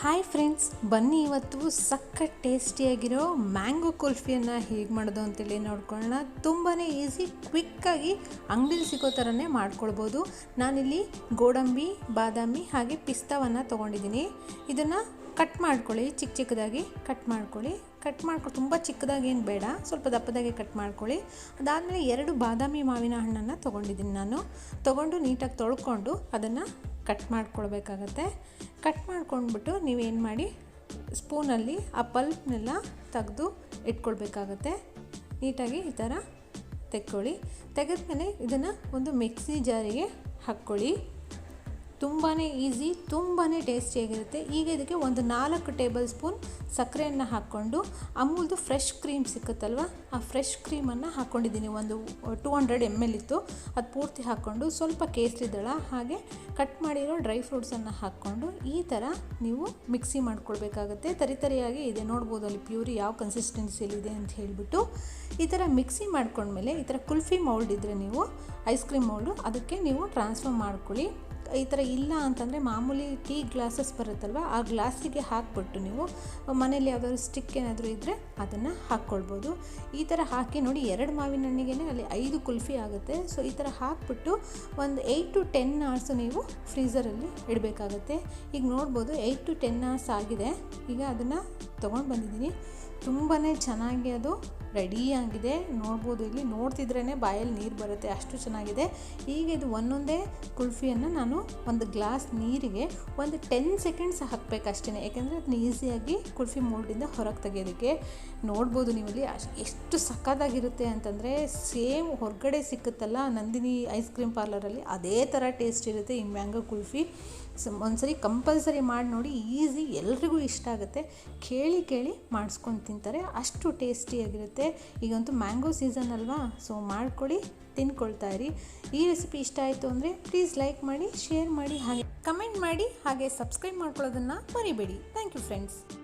Hi friends ಬನ್ನಿ ಇವತ್ತು ಸಖತ್ ಟೇಸ್ಟಿಯಾಗಿರೋ ಮ್ಯಾಂಗೋ ಕುಲ್ಫಿಯನ್ನು ಹೇಗೆ ಮಾಡೋದು ಅಂತೇಳಿ ನೋಡ್ಕೊಳ್ಳೋಣ. ತುಂಬಾ ಈಸಿ ಕ್ವಿಕ್ಕಾಗಿ ಅಂಗಡಿಲಿ ಸಿಗೋ ಥರನೇ ಮಾಡ್ಕೊಳ್ಬೋದು. ನಾನಿಲ್ಲಿ ಗೋಡಂಬಿ, ಬಾದಾಮಿ ಹಾಗೆ ಪಿಸ್ತಾವನ್ನು ತೊಗೊಂಡಿದ್ದೀನಿ. ಇದನ್ನು ಕಟ್ ಮಾಡ್ಕೊಳ್ಳಿ ಚಿಕ್ಕ ಚಿಕ್ಕದಾಗಿ ಕಟ್ ಮಾಡ್ಕೊಳ್ಳಿ. ಕಟ್ ಮಾಡ್ಕೊ, ತುಂಬ ಚಿಕ್ಕದಾಗಿ ಏನು ಬೇಡ, ಸ್ವಲ್ಪ ದಪ್ಪದಾಗೆ ಕಟ್ ಮಾಡ್ಕೊಳ್ಳಿ. ಅದಾದಮೇಲೆ ಎರಡು ಬಾದಾಮಿ ಮಾವಿನ ಹಣ್ಣನ್ನು ತೊಗೊಂಡಿದ್ದೀನಿ ನಾನು. ತೊಗೊಂಡು ನೀಟಾಗಿ ತೊಳ್ಕೊಂಡು ಅದನ್ನು ಕಟ್ ಮಾಡ್ಕೊಳ್ಬೇಕಾಗತ್ತೆ. ಕಟ್ ಮಾಡ್ಕೊಂಡ್ಬಿಟ್ಟು ನೀವೇನು ಮಾಡಿ, ಸ್ಪೂನಲ್ಲಿ ಆ ಪಲ್ಪ್ನೆಲ್ಲ ತೆಗೆದು ಇಟ್ಕೊಳ್ಬೇಕಾಗತ್ತೆ. ನೀಟಾಗಿ ಈ ಥರ ತೆಕ್ಕೊಳ್ಳಿ. ತೆಗೆದ್ಮೇಲೆ ಇದನ್ನು ಒಂದು ಮಿಕ್ಸಿ ಜಾರಿಗೆ ಹಾಕ್ಕೊಳ್ಳಿ. ತುಂಬಾ ಈಸಿ ತುಂಬಾ ಟೇಸ್ಟಿಯಾಗಿರುತ್ತೆ ಈಗ ಇದಕ್ಕೆ ಒಂದು ನಾಲ್ಕು ಟೇಬಲ್ ಸ್ಪೂನ್ ಸಕ್ಕರೆಯನ್ನು ಹಾಕ್ಕೊಂಡು, ಅಮೂಲ್ದು ಫ್ರೆಶ್ ಕ್ರೀಮ್ ಸಿಕ್ಕುತ್ತಲ್ವ? ಆ ಫ್ರೆಶ್ ಕ್ರೀಮನ್ನು ಹಾಕ್ಕೊಂಡಿದ್ದೀನಿ ಒಂದು ಟೂ ಹಂಡ್ರೆಡ್ ಎಂ ಎಲ್ ಇತ್ತು. ಅದು ಪೂರ್ತಿ ಹಾಕ್ಕೊಂಡು ಸ್ವಲ್ಪ ಕೇಸರಿ ದಳ, ಹಾಗೆ ಕಟ್ ಮಾಡಿರೋ ಡ್ರೈ ಫ್ರೂಟ್ಸನ್ನು ಹಾಕ್ಕೊಂಡು ಈ ಥರ ನೀವು ಮಿಕ್ಸಿ ಮಾಡ್ಕೊಳ್ಬೇಕಾಗತ್ತೆ. ತರಿತರಿಯಾಗಿ ಇದೆ. ನೋಡ್ಬೋದು ಅಲ್ಲಿ ಪ್ಯೂರಿ ಯಾವ ಕನ್ಸಿಸ್ಟೆನ್ಸಿಯಲ್ಲಿದೆ ಅಂತ ಹೇಳಿಬಿಟ್ಟು. ಈ ಥರ ಮಿಕ್ಸಿ ಮಾಡ್ಕೊಂಡ್ಮೇಲೆ ಈ ಥರ ಕುಲ್ಫಿ ಮೌಲ್ಡ್ ಇದ್ದರೆ ನೀವು ಐಸ್ ಕ್ರೀಮ್ ಮೌಲ್ಡು ಅದಕ್ಕೆ ನೀವು ಟ್ರಾನ್ಸ್ಫರ್ ಮಾಡ್ಕೊಳ್ಳಿ. ಈ ಥರ ಇಲ್ಲ ಅಂತಂದರೆ ಮಾಮೂಲಿ ಟೀ ಗ್ಲಾಸಸ್ ಬರುತ್ತಲ್ವ, ಆ ಗ್ಲಾಸಿಗೆ ಹಾಕ್ಬಿಟ್ಟು ನೀವು ಮನೇಲಿ ಯಾವುದಾದ್ರು ಸ್ಟಿಕ್ ಏನಾದರೂ ಇದ್ದರೆ ಅದನ್ನು ಹಾಕ್ಕೊಳ್ಬೋದು. ಈ ಥರ ಹಾಕಿ ನೋಡಿ, ಎರಡು ಮಾವಿನ ಹಣ್ಣಿಗೆ ಅಲ್ಲಿ ಐದು ಕುಲ್ಫಿ ಆಗುತ್ತೆ. ಸೊ ಈ ಥರ ಹಾಕ್ಬಿಟ್ಟು ಒಂದು ಏಯ್ಟ್ ಟು ಟೆನ್ ಅವರ್ಸು ನೀವು ಫ್ರೀಝರಲ್ಲಿ ಇಡಬೇಕಾಗತ್ತೆ. ಈಗ ನೋಡ್ಬೋದು ಏಯ್ಟ್ ಟು ಟೆನ್ ಅವರ್ಸ್ ಆಗಿದೆ. ಈಗ ಅದನ್ನು ತೊಗೊಂಡು ಬಂದಿದ್ದೀನಿ. ತುಂಬಾ ಚೆನ್ನಾಗಿ ಅದು ರೆಡಿಯಾಗಿದೆ ನೋಡ್ಬೋದು, ಇಲ್ಲಿ ನೋಡ್ತಿದ್ರೇ ಬಾಯಲ್ಲಿ ನೀರು ಬರುತ್ತೆ, ಅಷ್ಟು ಚೆನ್ನಾಗಿದೆ. ಈಗ ಇದು ಒಂದೊಂದೇ ಕುಲ್ಫಿಯನ್ನು ನಾನು ಒಂದು ಗ್ಲಾಸ್ ನೀರಿಗೆ ಒಂದು ಟೆನ್ ಸೆಕೆಂಡ್ಸ್ ಹಾಕಬೇಕಷ್ಟೇ ಯಾಕೆಂದರೆ ಅದನ್ನ ಈಸಿಯಾಗಿ ಕುಲ್ಫಿ ಮೋಲ್ಡಿಂದ ಹೊರಗೆ ತೆಗೆಯೋದಕ್ಕೆ. ನೋಡ್ಬೋದು ನೀವು ಇಲ್ಲಿ ಎಷ್ಟು ಸಕ್ಕತ್ತಾಗಿರುತ್ತೆ ಅಂತಂದರೆ ಸೇಮ್ ಹೊರಗಡೆ ಸಿಕ್ಕುತ್ತಲ್ಲ ನಂದಿನಿ ಐಸ್ ಕ್ರೀಮ್ ಪಾರ್ಲರಲ್ಲಿ ಅದೇ ಥರ ಟೇಸ್ಟ್ ಇರುತ್ತೆ ಈ ಮ್ಯಾಂಗೋ ಕುಲ್ಫಿ. ಒಂದ್ಸರಿ ಕಂಪಲ್ಸರಿ ಮಾಡಿ ನೋಡಿ, ಈಸಿ, ಎಲ್ರಿಗೂ ಇಷ್ಟ ಆಗುತ್ತೆ. ಕೇಳಿ ಕೇಳಿ ಮಾಡಿಸ್ಕೊಂಡು ತಿಂತಾರೆ. ಅಷ್ಟು ಟೇಸ್ಟಿಯಾಗಿರುತ್ತೆ ಈಗಂತೂ ಮ್ಯಾಂಗೋ ಸೀಸನ್ ಅಲ್ವಾ? ಸೊ, ಮಾಡ್ಕೊಳ್ಳಿ, ತಿನ್ಕೊಳ್ತಾ ಇರಿ. ಈ ರೆಸಿಪಿ ಇಷ್ಟ ಆಯಿತು ಅಂದರೆ ಪ್ಲೀಸ್ ಲೈಕ್ ಮಾಡಿ, ಶೇರ್ ಮಾಡಿ, ಹಾಗೆ ಕಮೆಂಟ್ ಮಾಡಿ, ಹಾಗೆ ಸಬ್ಸ್ಕ್ರೈಬ್ ಮಾಡ್ಕೊಳ್ಳೋದನ್ನು ಮರಿಬೇಡಿ. Thank you friends.